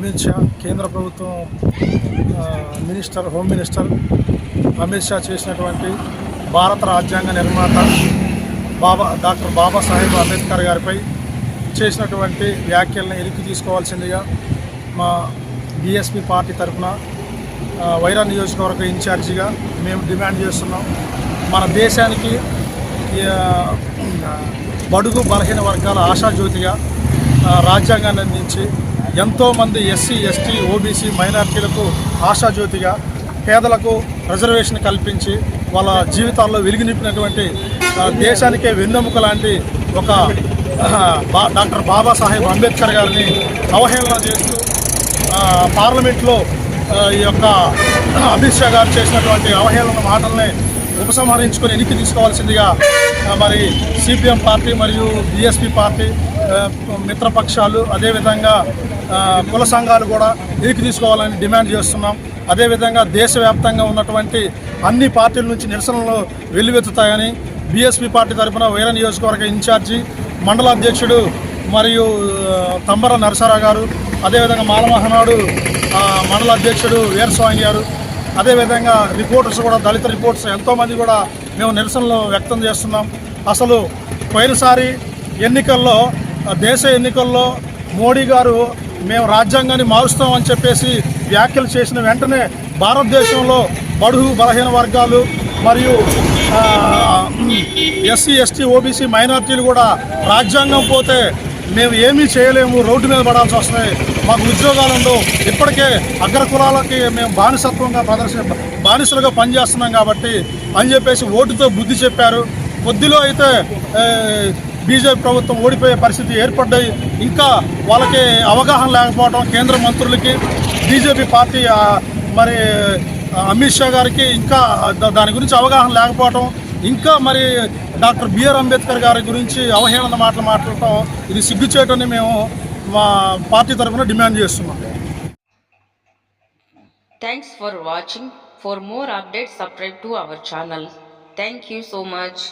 అమిత్ షా కేంద్ర ప్రభుత్వం minister home minister Amit Shah చేసినటువంటి భారత రాజ్యాంగ నిర్మాత బాబా డాక్టర్ బాబాసాహెబ్ అంబేద్కర్ గారిపై చేసినటువంటి వ్యాఖ్యలను ఎలికి తీసుకోవాల్సిందిగా మా బీఎస్పీ పార్టీ తరఫున వైరా నియోజకవర్గ ఇన్ఛార్జిగా మేము డిమాండ్ చేస్తున్నాం. మన దేశానికి బడుగు బలహీన వర్గాల ఆశాజ్యోతిగా రాజ్యాంగాన్ని అందించి ఎంతోమంది ఎస్సీ ఎస్టీ ఓబీసీ మైనార్టీలకు ఆశాజ్యోతిగా పేదలకు రిజర్వేషన్ కల్పించి వాళ్ళ జీవితాల్లో వెలుగు నింపినటువంటి దేశానికే వెన్నెముక లాంటి ఒక బా- డాక్టర్ బాబాసాహెబ్ అంబేద్కర్ గారిని అవహేళన చేస్తూ పార్లమెంట్లో ఈ యొక్క అమిత్ షా గారు చేసినటువంటి అవహేళన మాటల్ని ఉపసంహరించుకొని ఎన్నిక తీసుకోవాల్సిందిగా మరి సిపిఎం పార్టీ మరియు బీఎస్పీ పార్టీ మిత్రపక్షాలు అదేవిధంగా కుల సంఘాలు కూడా దీనికి తీసుకోవాలని డిమాండ్ చేస్తున్నాం. అదేవిధంగా దేశవ్యాప్తంగా ఉన్నటువంటి అన్ని పార్టీల నుంచి నిరసనలు వెల్లువెత్తుతాయని బీఎస్పీ పార్టీ తరఫున వీర నియోజకవర్గ ఇన్ఛార్జి మండల అధ్యక్షుడు మరియు తంబర నరసరావు గారు అదేవిధంగా మాలమహనాడు మండల అధ్యక్షుడు వీరస్వామి గారు అదేవిధంగా రిపోర్టర్స్ కూడా దళిత రిపోర్ట్స్ ఎంతోమంది కూడా మేము నిరసనలు వ్యక్తం చేస్తున్నాం. అసలు పోయినసారి ఎన్నికల్లో దేశ ఎన్నికల్లో మోడీ గారు మేము రాజ్యాంగాన్ని మారుస్తామని చెప్పేసి వ్యాఖ్యలు చేసిన వెంటనే భారతదేశంలో బడుగు బలహీన వర్గాలు మరియు ఎస్సీ ఎస్టీ ఓబీసీ మైనార్టీలు కూడా రాజ్యాంగం పోతే మేము ఏమీ చేయలేము రోడ్డు మీద పడాల్సి వస్తున్నాయి మాకు ఉద్యోగాలు ఉండవు. ఇప్పటికే అగ్ర కులాలకి మేము బానిసత్వంగా ప్రదర్శన బానిసలుగా పనిచేస్తున్నాం కాబట్టి అని చెప్పేసి ఓటుతో బుద్ధి చెప్పారు. కొద్దిలో అయితే బీజేపీ ప్రభుత్వం ఓడిపోయే పరిస్థితి ఏర్పడ్డాయి. ఇంకా వాళ్ళకి అవగాహన లేకపోవడం కేంద్ర మంత్రులకి బీజేపీ పార్టీ మరి అమిత్ షా గారికి ఇంకా దాని గురించి అవగాహన లేకపోవడం ఇంకా మరి డాక్టర్ బిఆర్ అంబేద్కర్ గారి గురించి అవహేళన మాటలు మాట్లాడటం ఇది సిగ్గుచేటని మేము మా పార్టీ తరఫున డిమాండ్ చేస్తున్నాం. Thanks for watching for more updates, subscribe to our channel thank you so much